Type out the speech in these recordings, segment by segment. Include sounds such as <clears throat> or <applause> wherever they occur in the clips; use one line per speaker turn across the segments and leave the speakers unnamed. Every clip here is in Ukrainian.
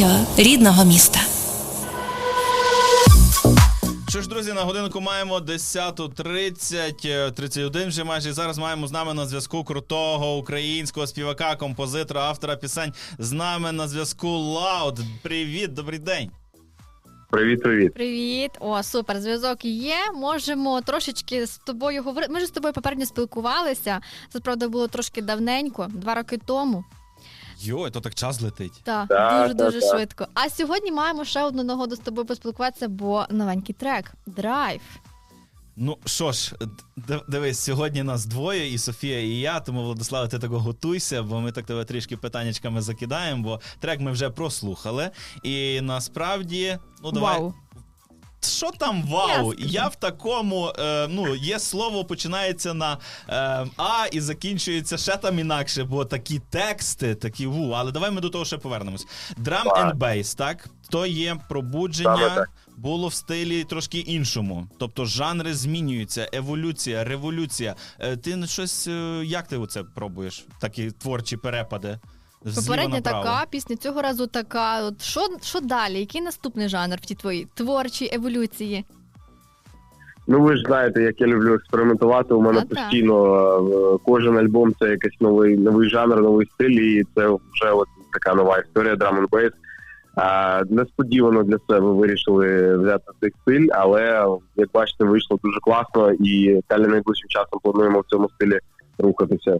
радіо рідного міста.
Що ж, друзі, на годинку маємо 10.30, 31 вже майже і зараз маємо з нами на зв'язку крутого українського співака, композитора, автора пісень. З нами на зв'язку Лауд. Привіт, добрий день.
Привіт, привіт.
Привіт, о, супер. Зв'язок є. Можемо трошечки з тобою говорити. Ми ж з тобою попередньо спілкувалися. Це правда було трошки давненько, два роки тому.
Йой, то так час летить.
Так,
Так,
дуже дуже швидко. А сьогодні маємо ще одну нагоду з тобою поспілкуватися, бо новенький трек Драйв.
Ну що ж, д- дивись, сьогодні нас двоє, і Софія, і я. Тому Владислава, ти того готуйся, бо ми так тебе трішки питаннячками закидаємо, бо трек ми вже прослухали. І насправді, ну давай.
Вау.
Що там вау?
Я
Я, в такому, е, ну, є слово, починається на е, А і закінчується ще там інакше, бо такі тексти, такі ву. Але давай ми до того ще повернемось. Drum and bass, так? То є пробудження. Було в стилі трошки іншому. Тобто жанри змінюються, еволюція, революція. Е, ти на щось, е, як ти оце пробуєш? Такі творчі перепади?
Попередня така, пісня цього разу така. От що, що далі? Який наступний жанр в тій твоїй творчій еволюції?
Ну ви ж знаєте, як я люблю експериментувати. У мене
А,
постійно е, кожен альбом це якийсь новий новий жанр, новий стиль, і це вже от така нова історія drum and bass. А, несподівано для себе вирішили взяти цей стиль, але як бачите, вийшло дуже класно, і далі найближчим часом плануємо в цьому стилі рухатися.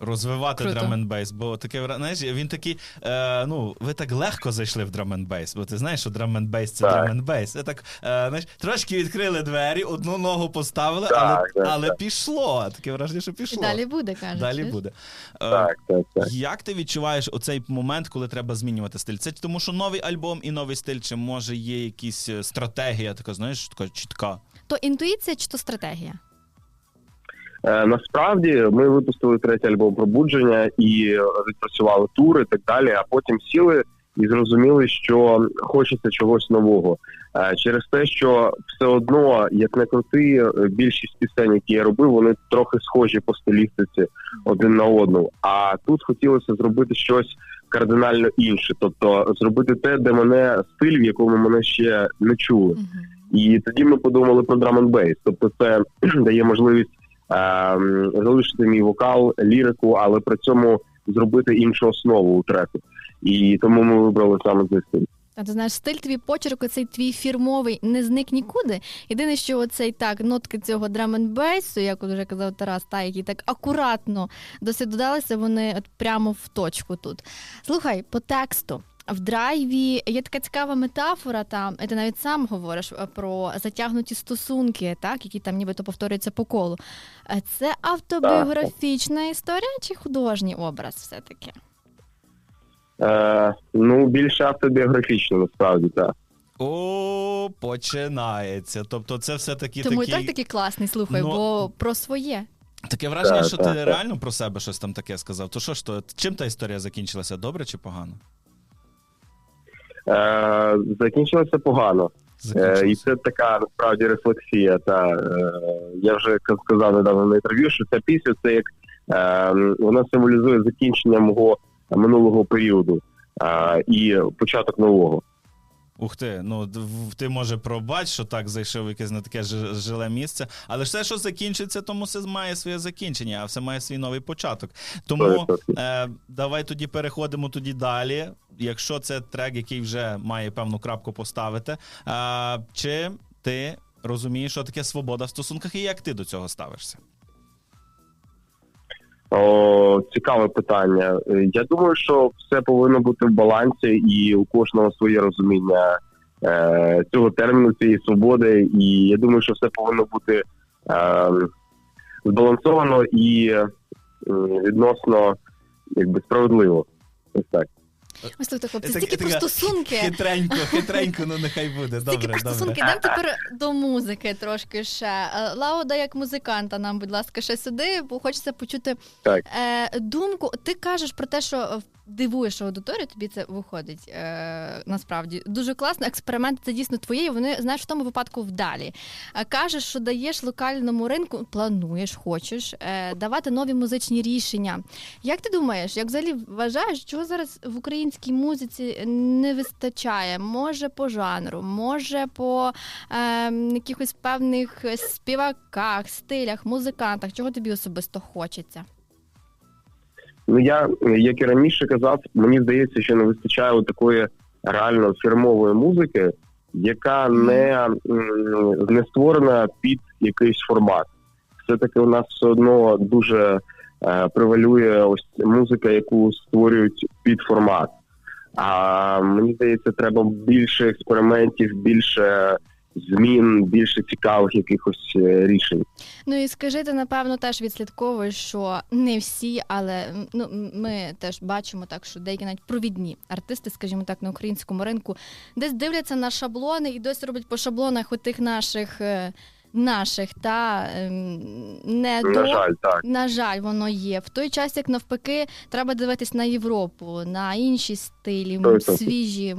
Розвивати
Круто.
drum бо таке знаєш, він такий, е, ну, ви так легко зайшли в bass, бо ти знаєш, що bass це
Так.
bass. Це так, е, знаєш, трошки відкрили двері, одну ногу поставили,
Так,
але,
так,
але
так.
пішло. Таке враження, що
І
пішло.
далі буде, кажеш.
Далі буде. Е,
Так, так, так.
Як ти відчуваєш оцей момент, коли треба змінювати стиль? Це тому, що новий альбом і новий стиль, чи може є якісь е, стратегія, така, знаєш, така чітка.
То інтуїція чи то стратегія?
Е, Насправді ми випустили третій альбом пробудження і відпрацювали тури і так далі. А потім сіли і зрозуміли, що хочеться чогось нового. Е, Через те, що все одно, як не крути, більшість пісень, які я робив, вони трохи схожі по стилістиці один на одну. А тут хотілося зробити щось кардинально інше, тобто зробити те, де мене стиль, в якому мене ще не чули. І тоді ми подумали про bass. Тобто, це <clears throat> дає можливість залишити мій вокал, лірику, але при цьому зробити іншу основу у треку. І тому ми вибрали саме цей стиль.
А ти знаєш, стиль твій почерк, оцей твій фірмовий не зник нікуди. Єдине, що оцей так, нотки цього драменбейсу, як вже казав Тарас, та які так акуратно досить додалися, вони от прямо в точку тут. Слухай, по тексту. В драйві є така цікава метафора, там і ти навіть сам говориш е, про затягнуті стосунки, так, які там нібито повторюються по колу. Е, Це автобіографічна історія чи художній образ все-таки?
Е, ну, більше автобіографічно, насправді, так.
О, починається. Тобто, це все-таки
Тому і так такий класний, слухай,
Ну,
бо про своє.
Таке враження,
Так,
що
так,
ти
так.
реально про себе щось там таке сказав. То що ж то, чим та історія закінчилася? Добре чи погано?
Е, закінчилося погано. Е, і це така насправді рефлексія. Та е, я вже сказав недавно на інтерв'ю, що ця пісня це як вона символізує закінчення мого минулого періоду і початок нового.
Ух ти, ну ти може пробач, що так зайшов в якесь не таке жиле місце, але все, що закінчиться, тому все має своє закінчення, а все має свій новий початок. Тому е, давай тоді переходимо тоді далі. Якщо це трек, який вже має певну крапку поставити, е, чи ти розумієш, що таке свобода в стосунках, і як ти до цього ставишся?
О, цікаве питання. Я думаю, що все повинно бути в балансі, і у кожного своє розуміння е, цього терміну, цієї свободи. І я думаю, що все повинно бути е, збалансовано і е, відносно якби справедливо. Ось так.
Ось слухайте, хлопці, стільки про стосунки.
Хитренько, <laughs> хитренько, ну нехай буде. Добре,
про
добре.
стосунки. Дам тепер до музики трошки ще. Е, Лауда, як музиканта, нам, будь ласка, ще сюди, бо хочеться почути
Так.
е, думку. Ти кажеш про те, що в дивуєш аудиторію, тобі це виходить е, насправді. Дуже класно. Експеримент це дійсно твоє, і вони знаєш в тому випадку вдалі. Е, кажеш, що даєш локальному ринку, плануєш, хочеш е, давати нові музичні рішення. Як ти думаєш, як взагалі вважаєш, чого зараз в українській музиці не вистачає? Може по жанру, може по е, якихось певних співаках, стилях, музикантах? Чого тобі особисто хочеться?
Ну я як і раніше казав, мені здається, що не вистачає такої реально фірмової музики, яка не, не створена під якийсь формат. Все таки у нас все одно дуже е, превалює ось музика, яку створюють під формат. А мені здається, треба більше експериментів, більше змін, більше цікавих якихось е, рішень.
Ну і скажи, ти напевно теж відслідковуєш, що не всі, але ну ми теж бачимо так, що деякі навіть провідні артисти, скажімо так, на українському ринку, десь дивляться на шаблони і досі роблять по шаблонах у тих наших. е, Наших та ем, не
На
до
жаль, так.
на жаль, воно є. В той час, як навпаки, треба дивитись на Європу, на інші стилі, свіжі.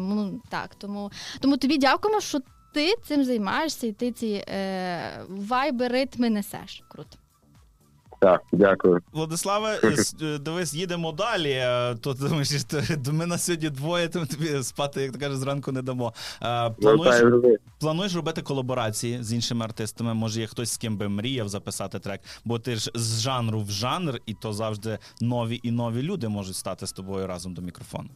Так, тому, тому тобі дякуємо, що ти цим займаєшся і ти ці е, вайби, ритми несеш. Круто.
Так, дякую.
Владиславе, <laughs> е, дивись, їдемо далі. Е, ти- ми на сьогодні двоє, то ми тобі спати, як ти кажеш, зранку не дамо. Е,
Ну,
Плануєш, плануєш робити колаборації з іншими артистами? Може, є хтось з ким би мріяв записати трек, бо ти ж з жанру в жанр, і то завжди нові і нові люди можуть стати з тобою разом до мікрофону.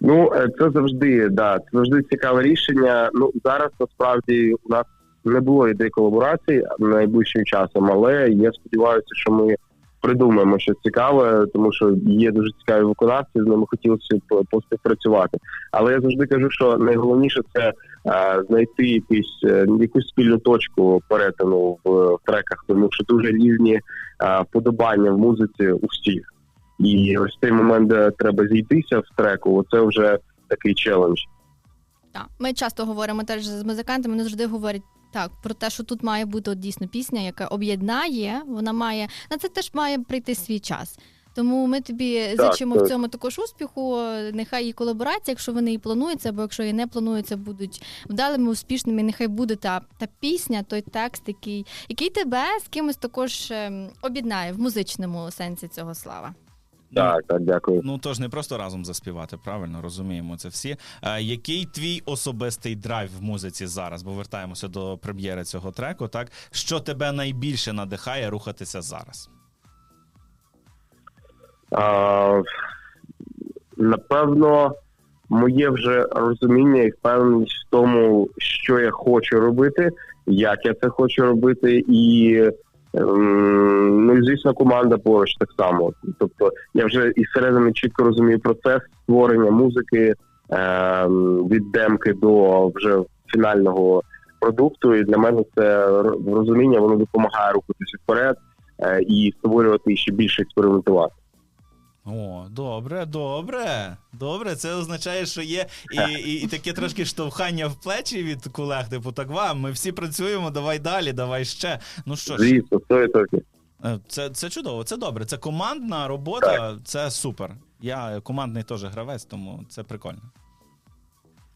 Ну, е, це завжди, да, це завжди цікаве рішення. Ну, зараз насправді у нас не було ідей колаборації найближчим часом, але я сподіваюся, що ми придумаємо щось цікаве, тому що є дуже цікаві виконавці, з ними хотілося б поспівпрацювати. Але я завжди кажу, що найголовніше це е, знайти якусь, е, якусь спільну точку перетину в, в треках, тому що дуже різні е, вподобання в музиці у всіх. І ось цей момент, де треба зійтися в треку, це вже такий челендж.
Так. Ми часто говоримо теж з музикантами, вони завжди говорять. Так, про те, що тут має бути от дійсно пісня, яка об'єднає, вона має на це теж має прийти свій час. Тому ми тобі зичимо
так.
в цьому також успіху. Нехай і колаборація, якщо вони і плануються, або якщо і не плануються, будуть вдалими, успішними. Нехай буде та, та пісня, той текст, який, який тебе з кимось також ем, об'єднає в музичному сенсі цього слава.
Так, так, дякую.
Ну то ж не просто разом заспівати, правильно розуміємо це всі. Е, який твій особистий драйв в музиці зараз? Бо вертаємося до прем'єри цього треку. Так що тебе найбільше надихає рухатися зараз?
А, напевно, моє вже розуміння і впевненість в тому, що я хочу робити, як я це хочу робити, і ну і звісно, команда поруч так само. Тобто, я вже із середини чітко розумію процес створення музики ем, від демки до вже фінального продукту. І для мене це розуміння воно допомагає рухатися вперед е, і створювати і ще більше експериментувати.
О, добре, добре, добре. Це означає, що є і, і, і таке трошки штовхання в плечі від колег, типу, так вам, ми всі працюємо, давай далі, давай ще. Ну що ж,
Звісно, 100%.
е, це, це чудово, це добре. Це командна робота, це супер. Я командний теж гравець, тому це прикольно.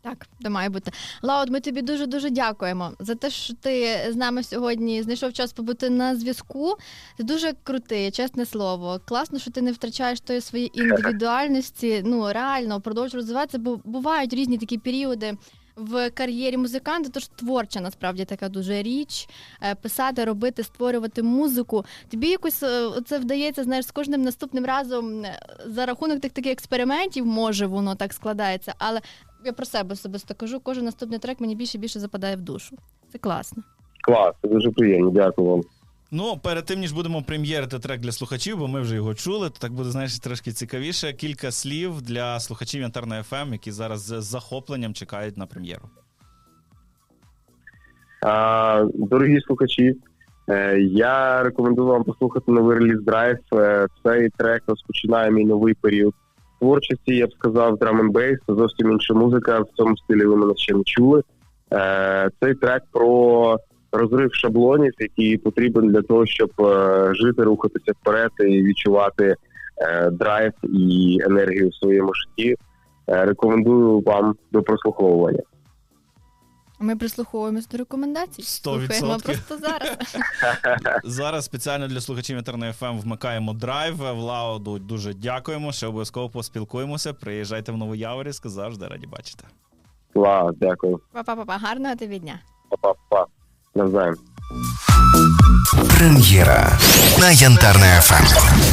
Так, то має бути. Лауд, ми тобі дуже дуже дякуємо за те, що ти з нами сьогодні знайшов час побути на зв'язку. Ти дуже крутий, чесне слово. Класно, що ти не втрачаєш тої своєї індивідуальності. Ну реально продовжуй розвиватися, бо бувають різні такі періоди. В кар'єрі музиканта, тож творча насправді така дуже річ. Е, Писати, робити, створювати музику. Тобі якось е, це вдається, знаєш, з кожним наступним разом е, за рахунок тих таких експериментів, може воно так складається, але я про себе особисто кажу, кожен наступний трек мені більше і більше западає в душу. Це класно.
Клас, це дуже приємно, дякую вам.
Ну, перед тим ніж будемо прем'єрити трек для слухачів, бо ми вже його чули, то так буде знаєш трошки цікавіше. Кілька слів для слухачів Янтарна ФМ, які зараз з захопленням чекають на прем'єру.
А, дорогі слухачі, е, я рекомендую вам послухати новий реліз драйв. Е, Цей трек розпочинає мій новий період творчості. Я б сказав, драм бейс, зовсім інша музика. В цьому стилі ви мене ще не чули. Е, Цей трек про розрив шаблонів, який потрібен для того, щоб е, жити, рухатися вперед і відчувати е, драйв і енергію в своєму житті. Е, Рекомендую вам до прослуховування.
Ми прислуховуємось до рекомендацій. Слухаємо просто зараз. <laughs>
Зараз спеціально для слухачів інтернет ФМ вмикаємо драйв. Влауду дуже дякуємо. Ще обов'язково поспілкуємося. Приїжджайте в Новояворівськ, завжди раді бачити.
Клас, дякую.
Па-па-па, гарного тобі дня.
Па-па-па. Навзаєм.
Прем'єра на Янтарне ФМ.